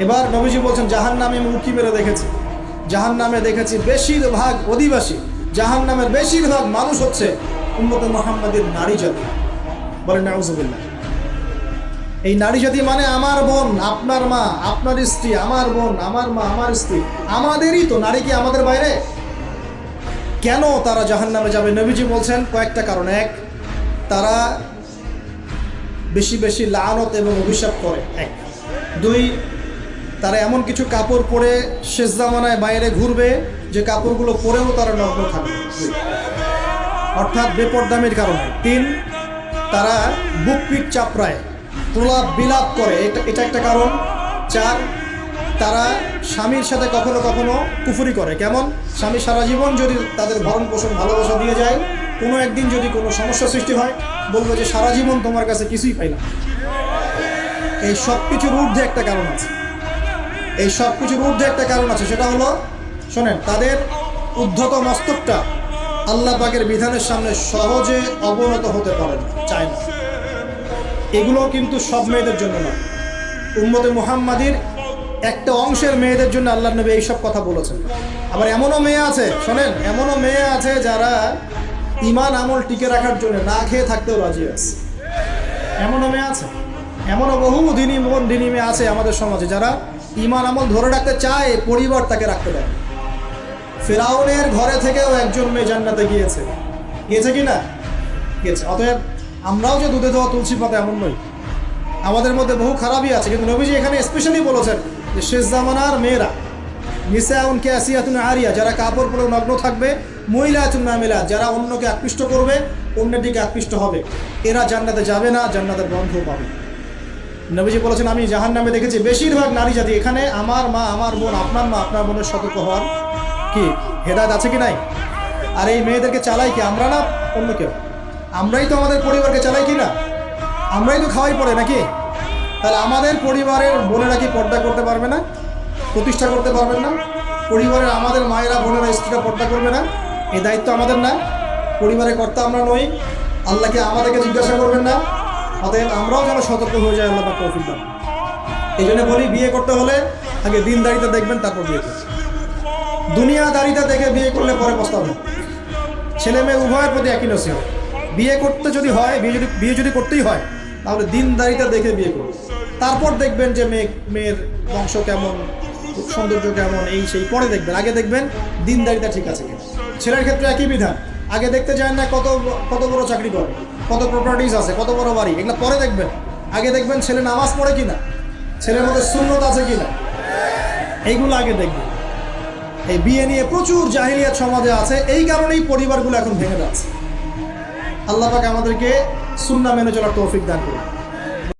এবার নবীজি বলছেন জাহান নামে আমি উঁকি মেরে দেখেছি। জাহান নামে দেখেছি বেশিরভাগ অধিবাসী জাহান নামের বেশিরভাগ মানুষ হচ্ছে উম্মত মোহাম্মদের নারী জাতি। বলেন, নাউজুবিল্লাহ। এই নারী জাতি মানে আমার বোন, আপনার মা, আপনার স্ত্রী, আমার বোন, আমার মা, আমার স্ত্রী। আমাদেরই তো, নারী কি আমাদের বাইরে? কেন তারা জাহান নামে যাবে? নবীজি বলছেন, কয়েকটা কারণ। এক, তারা বেশি বেশি লানত এবং অভিশাপ করে। এক। দুই তারা এমন কিছু কাপড় পরে শেষ জামানায় বাইরে ঘুরবে, যে কাপড়গুলো পরেও তারা নগ্ন থাকবে। অর্থাৎ বেপরদামির কারণে। তিন, তারা বুক পিট চাপড়ায়, প্রলাপ বিলাপ করে। এটা এটা একটা কারণ। চার, তারা স্বামীর সাথে কখনো কখনো কুফুরি করে। কেমন? স্বামী সারা জীবন যদি তাদের ভরণ পোষণ ভালোবাসা দিয়ে যায়, কোনো একদিন যদি কোনো সমস্যা সৃষ্টি হয়, বলবে যে সারা জীবন তোমার কাছে কিছুই পাই না। এই সব কিছুর ঊর্ধ্বে একটা কারণ আছে। এই সব কিছুর ঊর্ধ্বে একটা কারণ আছে, সেটা হলো, শোনেন, তাদের উদ্ধত মস্তকটা আল্লাহ পাকের বিধানের সামনে সহজে অবনত হতে পারে না, চায় না। এগুলো কিন্তু সব মেয়েদের জন্য নয়। উম্মতে মুহাম্মাদির একটা অংশের মেয়েদের জন্য আল্লাহ নবী এইসব কথা বলেছেন। আবার এমনও মেয়ে আছে, শোনেন, এমনও মেয়ে আছে যারা ইমান আমল টিকে রাখার জন্য না খেয়ে থাকতেও রাজি আছে। এমনও মেয়ে আছে। এমনও বহু দিনী মন দিনী মেয়ে আছে আমাদের সমাজে যারা ইমান আমল ধরে রাখতে চায়, পরিবার তাকে রাখতে দেয়। ফেরাউনের ঘরে থেকেও একজন মেয়ে জান্নাতে গিয়েছে। গিয়েছে কি না? গিয়েছে। অতএব আমরাও যে দুধে দেওয়া তুলসী পাতা এমন নই আমাদের মধ্যে বহু খারাপই আছে, কিন্তু নবীজি এখানে স্পেশালি বলেছেন যে শেষ জামানার মেয়েরা, নিসাউন কে আসিয়াতুন আরিয়া, যারা কাপড় পরে নগ্ন থাকবে, মহিলাতুন নামিলা যারা অন্যকে আকৃষ্ট করবে, অন্যের দিকে আকৃষ্ট হবে। এরা জান্নাতে যাবে না, জান্নাতের বন্ধ পাবে। নবীজি বলেছেন, আমি জাহান নামে দেখেছি, বেশিরভাগ নারী জাতি এখানে আমার মা, আমার বোন, আপনার মা, আপনার বোনের সতর্ক হওয়ার কি হেদায়ত আছে কি নাই? আর এই মেয়েদেরকে চালাই কি আমরা না অন্য কেউ? আমরাই তো আমাদের পরিবারকে চালাই কি না? আমরাই তো খাওয়াই পড়ে নাকি? তাহলে আমাদের পরিবারের বোনেরা কি পর্দা করতে পারবে না? প্রতিষ্ঠা করতে পারবেন না? পরিবারের আমাদের মায়েরা, বোনেরা, স্ত্রীরা পর্দা করবে না? এই দায়িত্ব আমাদের না? পরিবারের কর্তা আমরা নই। আল্লাহকে আমাদেরকে জিজ্ঞাসা করবেন না? অতএব আমরাও যেন সতর্ক হয়ে যাই, আল্লাহ তৌফিক দান এই জন্য বলি, বিয়ে করতে হলে আগে দিন দিনদারিতা দেখবেন, তারপর বিয়ে করবেন। দুনিয়াদারিতা দেখে বিয়ে করলে পরে পস্তাবে ছেলে মেয়ে উভয়ের প্রতি একই নসিহত। বিয়ে করতে যদি হয়, বিয়ে যদি বিয়ে যদি করতেই হয়, তাহলে দিন দিনদারিতা দেখে বিয়ে করুন। তারপর দেখবেন যে মেয়ে মেয়ের বংশ কেমন, সৌন্দর্য কেমন, এই সেই, পরে দেখবেন। আগে দেখবেন দিন দিনদারিতা ঠিক আছে ছেলের ক্ষেত্রে একই বিধান। আগে দেখতে চান না কত কত বড় চাকরি করে। কত প্রপার্টিজ আছে, কত বড় বাড়ি, এগুলো পরে দেখবেন। আগে দেখবেন ছেলে নামাজ পড়ে কিনা, ছেলের মধ্যে সুন্নত আছে কিনা। এইগুলো আগে দেখবেন। এই বিয়ে নিয়ে প্রচুর জাহিলিয়াত সমাজে আছে, এই কারণেই পরিবারগুলো এখন ভেঙে যাচ্ছে। আল্লাহ আমাদেরকে সুন্না মেনে চলার তৌফিক দান করুন।